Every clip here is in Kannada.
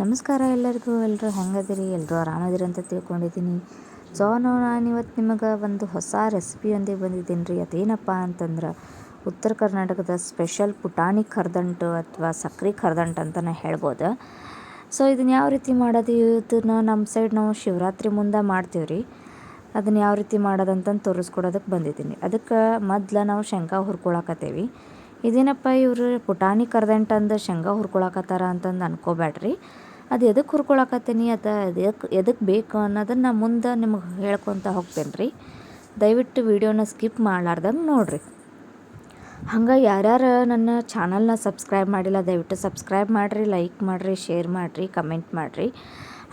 ನಮಸ್ಕಾರ ಎಲ್ಲರಿಗೂ ಎಲ್ಲರೂ ಹೆಂಗದಿರಿ? ಎಲ್ಲರೂ ಆರಾಮದಿರಿ ಅಂತ ತಿಳ್ಕೊಂಡಿದ್ದೀನಿ. ಸೊ ನಾನು ಇವತ್ತು ನಿಮಗೆ ಒಂದು ಹೊಸ ರೆಸಿಪಿಯೊಂದಿಗೆ ಬಂದಿದ್ದೀನಿ ರೀ ಅದೇನಪ್ಪ ಅಂತಂದ್ರೆ, ಉತ್ತರ ಕರ್ನಾಟಕದ ಸ್ಪೆಷಲ್ ಪುಟಾಣಿ ಕರ್ದಂಟು ಅಥವಾ ಸಕ್ರೆ ಕರ್ದಂಟು ಅಂತಲೇ ಹೇಳ್ಬೋದು. ಸೊ ಇದನ್ನು ಯಾವ ರೀತಿ ಮಾಡೋದು? ಇದನ್ನು ನಮ್ಮ ಸೈಡ್ ನಾವು ಶಿವರಾತ್ರಿ ಮುಂದೆ ಮಾಡ್ತೀವಿ ರೀ ಅದನ್ನು ಯಾವ ರೀತಿ ಮಾಡೋದಂತಂದು ತೋರಿಸ್ಕೊಡೋದಕ್ಕೆ ಬಂದಿದ್ದೀನಿ. ಅದಕ್ಕೆ ಮೊದ್ಲು ನಾವು ಶೇಂಗಾ ಹುರ್ಕೊಳಕತ್ತೇವಿ. ಇದೇನಪ್ಪ ಇವರು ಪುಟಾಣಿ ಕರ್ದಂಟಂದು ಶೇಂಗಾ ಹುರ್ಕೊಳಕತ್ತಾರ ಅಂತಂದು ಅನ್ಕೋಬೇಡ್ರಿ ಅದು ಎದಕ್ಕೆ ಹುರ್ಕೊಳಕತ್ತೀನಿ, ಅದು ಎದಕ್ಕೆ ಎದಕ್ಕೆ ಬೇಕು ಅನ್ನೋದನ್ನು ಮುಂದೆ ನಿಮಗೆ ಹೇಳ್ಕೊತ ಹೋಗ್ತೇನೆ ರೀ ದಯವಿಟ್ಟು ವಿಡಿಯೋನ ಸ್ಕಿಪ್ ಮಾಡ್ಲಾರ್ದಂಗೆ ನೋಡಿರಿ. ಹಂಗೆ ಯಾರ್ಯಾರು ನನ್ನ ಚಾನಲ್ನ ಸಬ್ಸ್ಕ್ರೈಬ್ ಮಾಡಿಲ್ಲ, ದಯವಿಟ್ಟು ಸಬ್ಸ್ಕ್ರೈಬ್ ಮಾಡಿರಿ, ಲೈಕ್ ಮಾಡಿರಿ, ಶೇರ್ ಮಾಡಿರಿ, ಕಮೆಂಟ್ ಮಾಡಿರಿ.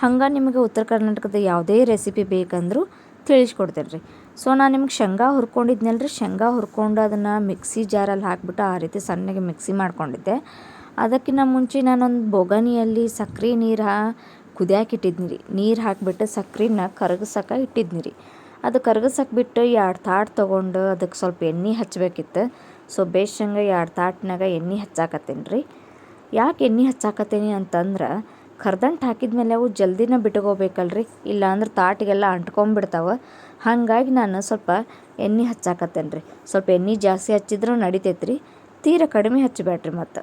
ಹಂಗೆ ನಿಮಗೆ ಉತ್ತರ ಕರ್ನಾಟಕದ ಯಾವುದೇ ರೆಸಿಪಿ ಬೇಕಂದ್ರೂ ತಿಳಿಸ್ಕೊಡ್ತೇನೆ ರೀ ಸೊ ನಾನು ನಿಮ್ಗೆ ಶೇಂಗಾ ಹುರ್ಕೊಂಡಿದ್ನಲ್ಲ ರೀ ಶೇಂಗಾ ಹುರ್ಕೊಂಡು ಅದನ್ನು ಮಿಕ್ಸಿ ಜಾರಲ್ಲಿ ಹಾಕ್ಬಿಟ್ಟು ಆ ರೀತಿ ಸಣ್ಣಗೆ ಮಿಕ್ಸಿ ಮಾಡ್ಕೊಂಡಿದ್ದೆ. ಅದಕ್ಕಿಂತ ಮುಂಚೆ ನಾನೊಂದು ಬೊಗನಿಯಲ್ಲಿ ಸಕ್ರೆ ನೀರು ಹಾ ಕುದಿಯಾಕೆ ಇಟ್ಟಿದ್ನಿ ರೀ ನೀರು ಹಾಕಿಬಿಟ್ಟು ಸಕ್ರೆನ ಕರಗಿಸಕ್ಕೆ ಇಟ್ಟಿದ್ನಿ ರೀ ಅದು ಕರಗಿಸಕ್ಕೆ ಬಿಟ್ಟು ಎರಡು ತಾಟ್ ತೊಗೊಂಡು ಅದಕ್ಕೆ ಸ್ವಲ್ಪ ಎಣ್ಣೆ ಹಚ್ಚಬೇಕಿತ್ತು ಸೊ ಬೇಷಂಗೆ ಎರಡು ತಾಟ್ನಾಗ ಎಣ್ಣೆ ಹಚ್ಚಾಕತ್ತೀನಿ ರೀ ಯಾಕೆ ಎಣ್ಣೆ ಹಚ್ಚಾಕತ್ತೀನಿ ಅಂತಂದ್ರೆ ಕರ್ದಂಟು ಹಾಕಿದ ಮೇಲೆ ಅವು ಜಲ್ದಿನ ಬಿಟ್ಕೋಬೇಕಲ್ರಿ. ಇಲ್ಲಾಂದ್ರೆ ತಾಟಿಗೆಲ್ಲ ಅಂಟ್ಕೊಂಬಿಡ್ತಾವೆ. ಹಾಗಾಗಿ ನಾನು ಸ್ವಲ್ಪ ಎಣ್ಣೆ ಹಚ್ಚಾಕತ್ತೇನೆ ರೀ ಸ್ವಲ್ಪ ಎಣ್ಣೆ ಜಾಸ್ತಿ ಹಚ್ಚಿದ್ರೂ ನಡಿತೈತೆ ರೀ ತೀರ ಕಡಿಮೆ ಹಚ್ಚಬೇಡ್ರಿ ಮತ್ತು.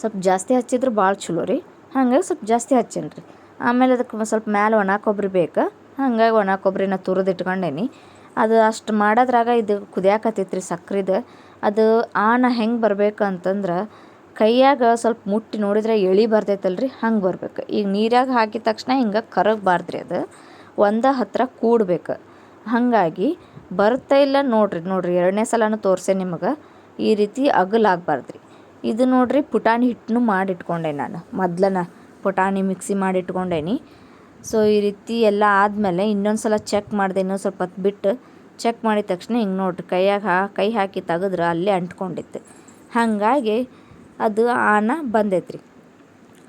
ಸ್ವಲ್ಪ ಜಾಸ್ತಿ ಹಚ್ಚಿದ್ರೆ ಭಾಳ ಚಲೋ ರೀ. ಹಾಗಾಗಿ ಸ್ವಲ್ಪ ಜಾಸ್ತಿ ಹಚ್ಚೇನಿ ರೀ ಆಮೇಲೆ ಅದಕ್ಕೆ ಸ್ವಲ್ಪ ಮ್ಯಾಲೆ ಒಣ ಕೊಬ್ಬರಿ ಬೇಕು. ಹಾಗಾಗಿ ಒಣ ಕೊಬ್ಬರಿನ ತುರಿದು ಇಟ್ಕೊಂಡೇನಿ ಅದು ಅಷ್ಟು ಮಾಡೋದ್ರಾಗ ಇದು ಕುದಿಯಾಕತ್ತೈತೆ ರೀ ಸಕ್ರೆದು. ಅದು ಆನ ಹೆಂಗೆ ಬರ್ಬೇಕು ಅಂತಂದ್ರೆ ಕೈಯಾಗ ಸ್ವಲ್ಪ ಮುಟ್ಟಿ ನೋಡಿದ್ರೆ ಎಳಿ ಬರ್ತೈತಲ್ಲ ರೀ ಹಂಗೆ ಬರ್ಬೇಕು. ಈಗ ನೀರಾಗ ಹಾಕಿದ ತಕ್ಷಣ ಹಿಂಗೆ ಕರಗಬಾರ್ದ್ರಿ ಅದು, ಒಂದ ಹತ್ತಿರ ಕೂಡ್ಬೇಕು. ಹಾಗಾಗಿ ಬರ್ತಾ ಇಲ್ಲ ನೋಡಿರಿ ನೋಡಿರಿ ಎರಡನೇ ಸಲನೂ ತೋರಿಸೆ ನಿಮಗೆ, ಈ ರೀತಿ ಅಗಲಾಗಬಾರ್ದ್ರಿ ಇದು ನೋಡಿರಿ ಪುಟಾಣಿ ಹಿಟ್ಟನ್ನು ಮಾಡಿಟ್ಕೊಂಡೆ ನಾನು, ಮೊದ್ಲನ ಪುಟಾಣಿ ಮಿಕ್ಸಿ ಮಾಡಿಟ್ಕೊಂಡೇನಿ. ಸೊ ಈ ರೀತಿ ಎಲ್ಲ ಆದಮೇಲೆ ಇನ್ನೊಂದು ಸಲ ಚೆಕ್ ಮಾಡಿದೆ, ಇನ್ನೊಂದು ಸ್ವಲ್ಪ ಹೊತ್ತು ಬಿಟ್ಟು ಚೆಕ್ ಮಾಡಿದ ತಕ್ಷಣ ಹಿಂಗೆ ನೋಡಿರಿ ಕೈಯಾಗ ಕೈ ಹಾಕಿ ತೆಗೆದ್ರೆ ಅಲ್ಲೇ ಅಂಟ್ಕೊಂಡಿತ್ತು. ಹಾಗಾಗಿ ಅದು ಆನ ಬಂದೈತ್ರಿ.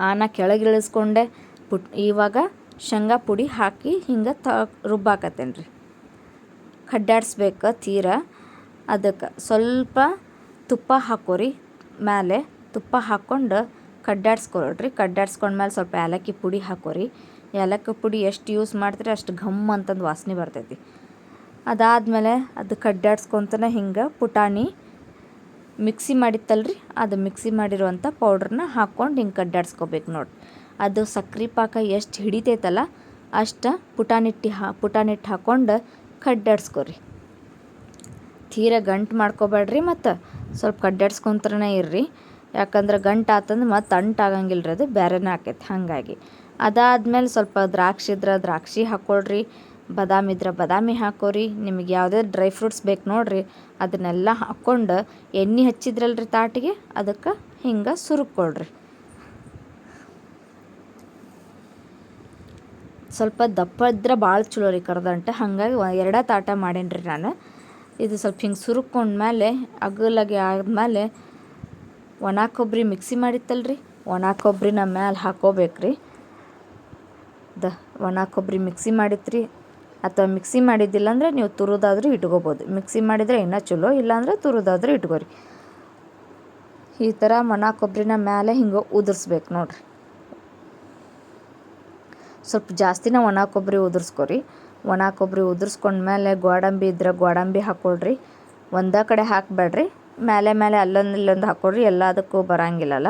ಆನ ಕೆಳಗೆ ಇಳಿಸ್ಕೊಂಡೆ ಪುಟ್ ಇವಾಗ ಶೇಂಗಾ ಪುಡಿ ಹಾಕಿ ಹಿಂಗೆ ತ ರುಬ್ಬಾಕತ್ತೇನೆ ರೀ ಕಡ್ಡಾಡಿಸ್ಬೇಕು ತೀರ. ಅದಕ್ಕೆ ಸ್ವಲ್ಪ ತುಪ್ಪ ಹಾಕೋರಿ. ಮೇಲೆ ತುಪ್ಪ ಹಾಕ್ಕೊಂಡು ಕಡ್ಡಾಡ್ಸ್ಕೊಳ್ರಿ. ಕಡ್ಡಾಡ್ಸ್ಕೊಂಡ್ಮೇಲೆ ಸ್ವಲ್ಪ ಏಲಕ್ಕಿ ಪುಡಿ ಹಾಕೋರಿ. ಏಲಕ್ಕಿ ಪುಡಿ ಎಷ್ಟು ಯೂಸ್ ಮಾಡ್ತೀರಿ ಅಷ್ಟು ಘಮ್ ಅಂತಂದು ವಾಸನೆ ಬರ್ತೈತಿ. ಅದಾದಮೇಲೆ ಅದು ಕಡ್ಡಾಡ್ಸ್ಕೊತನ ಹಿಂಗೆ ಪುಟಾಣಿ ಮಿಕ್ಸಿ ಮಾಡಿತ್ತಲ್ರಿ? ಅದು ಮಿಕ್ಸಿ ಮಾಡಿರುವಂಥ ಪೌಡ್ರನ್ನ ಹಾಕ್ಕೊಂಡು ಹಿಂಗೆ ಕಡ್ಡಾಡ್ಸ್ಕೊಬೇಕು ನೋಡಿರಿ. ಅದು ಸಕ್ರೆ ಪಾಕ ಎಷ್ಟು ಹಿಡಿತೈತಲ್ಲ, ಅಷ್ಟು ಪುಟಾಣಿಟ್ಟಿ ಹಾ ಪುಟಾಣಿಟ್ಟು ಹಾಕ್ಕೊಂಡು ಕಡ್ಡಾಡ್ಸ್ಕೊರಿ. ತೀರ ಗಂಟು ಮಾಡ್ಕೊಬೇಡ್ರಿ ಮತ್ತು, ಸ್ವಲ್ಪ ಕಡ್ಡಾಡ್ಸ್ಕೊಂತ್ರೇ ಇರ್ರಿ. ಯಾಕಂದ್ರೆ ಗಂಟು ಆತಂದ್ರೆ ಮತ್ತು ಅಂಟಾಗಂಗಿಲ್ಲ ರೀ ಅದು ಬೇರೆನೇ ಆಕೈತಿ. ಹಾಗಾಗಿ. ಅದಾದ್ಮೇಲೆ ಸ್ವಲ್ಪ ದ್ರಾಕ್ಷಿ ಇದ್ರೆ ದ್ರಾಕ್ಷಿ ಹಾಕ್ಕೊಳ್ರಿ ಬಾದಾಮಿ ಇದ್ರೆ ಬಾದಾಮಿ ಹಾಕೋರಿ, ನಿಮಗೆ ಯಾವುದೇ ಡ್ರೈ ಫ್ರೂಟ್ಸ್ ಬೇಕು ನೋಡಿರಿ, ಅದನ್ನೆಲ್ಲ ಹಾಕ್ಕೊಂಡು ಎಣ್ಣೆ ಹಚ್ಚಿದ್ರಲ್ರಿ ತಾಟಿಗೆ, ಅದಕ್ಕೆ ಹಿಂಗೆ ಸುರುಕೊಳ್ರಿ ಸ್ವಲ್ಪ ದಪ್ಪ ಇದ್ರೆ ಭಾಳ ಚಲೋ ರೀ ಕರ್ದಂಟ, ಹಾಗಾಗಿ ಎರಡೇ ತಾಟ ಮಾಡೇನಿ ರೀ ನಾನು. ಇದು ಸ್ವಲ್ಪ ಹಿಂಗೆ ಸುರುಕ್ಕೊಂಡ್ಮೇಲೆ ಅಗಲಾಗಿ ಆದಮೇಲೆ ಒಣ ಕೊಬ್ಬರಿ ಮಿಕ್ಸಿ ಮಾಡಿತ್ತಲ್ರಿ, ಒಣ ಕೊಬ್ಬರಿನ ಮ್ಯಾಲೆ ಹಾಕೋಬೇಕ್ರಿ. ದ ಒಣ ಕೊಬ್ಬರಿ ಮಿಕ್ಸಿ ಮಾಡಿತ್ರಿ ಅಥವಾ ಮಿಕ್ಸಿ ಮಾಡಿದ್ದಿಲ್ಲ ಅಂದರೆ ನೀವು ತುರಿದಾದ್ರೂ ಇಟ್ಕೋಬೋದು. ಮಿಕ್ಸಿ ಮಾಡಿದರೆ ಇನ್ನೂ ಚಲೋ, ಇಲ್ಲಾಂದ್ರೆ ತುರಿದಾದ್ರೂ ಇಟ್ಕೋರಿ. ಈ ಥರ ಒಣ ಕೊಬ್ಬರಿನ ಮೇಲೆ ಹಿಂಗೆ ಉದುರಿಸ್ಬೇಕು ನೋಡ್ರಿ. ಸ್ವಲ್ಪ ಜಾಸ್ತಿನ ಒಣ ಕೊಬ್ಬರಿ ಉದುರಿಸ್ಕೊರಿ. ಒಣ ಕೊಬ್ಬರಿ ಉದುರಿಸ್ಕೊಂಡ್ಮೇಲೆ ಗೋಡಂಬಿ ಇದ್ರೆ ಗೋಡಂಬಿ ಹಾಕ್ಕೊಳ್ರಿ ಒಂದೇ ಕಡೆ ಹಾಕಬೇಡ್ರಿ. ಮೇಲೆ ಮೇಲೆ ಅಲ್ಲೊಂದು ಇಲ್ಲೊಂದು ಹಾಕ್ಕೊಳ್ರಿ ಎಲ್ಲದಕ್ಕೂ ಬರೋಂಗಿಲ್ಲಲ್ಲ.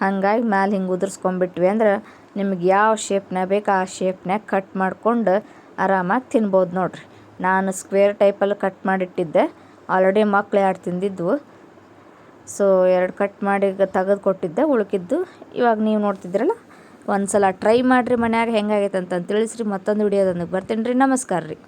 ಹಾಗಾಗಿ ಮೇಲೆ ಹಿಂಗೆ ಉದುರಿಸ್ಕೊಂಬಿಟ್ವಿ ಅಂದ್ರೆ ನಿಮ್ಗೆ ಯಾವ ಶೇಪ್ನ ಬೇಕು ಆ ಶೇಪ್ನಾಗ ಕಟ್ ಮಾಡ್ಕೊಂಡು ಆರಾಮಾಗಿ ತಿನ್ಬೋದು ನೋಡಿರಿ. ನಾನು ಸ್ಕ್ವೇರ್ ಟೈಪಲ್ಲಿ ಕಟ್ ಮಾಡಿಟ್ಟಿದ್ದೆ. ಆಲ್ರೆಡಿ ಮಕ್ಳು ಎರಡು ತಿಂದಿದ್ವು. ಸೊ ಎರಡು ಕಟ್ ಮಾಡಿ ತೆಗೆದು ಕೊಟ್ಟಿದ್ದೆ, ಉಳ್ಕಿದ್ದು. ಇವಾಗ ನೀವು ನೋಡ್ತಿದ್ರಲ್ಲ ಒಂದು ಸಲ ಟ್ರೈ ಮಾಡಿರಿ ಮನ್ಯಾಗ ಹೆಂಗಾಗೈತೆ ಅಂತ ತಿಳಿಸ್ರಿ, ಮತ್ತೊಂದು ವಿಡಿಯೋದೊಂದಿಗೆ ಬರ್ತೀನಿ ರೀ. ನಮಸ್ಕಾರ ರೀ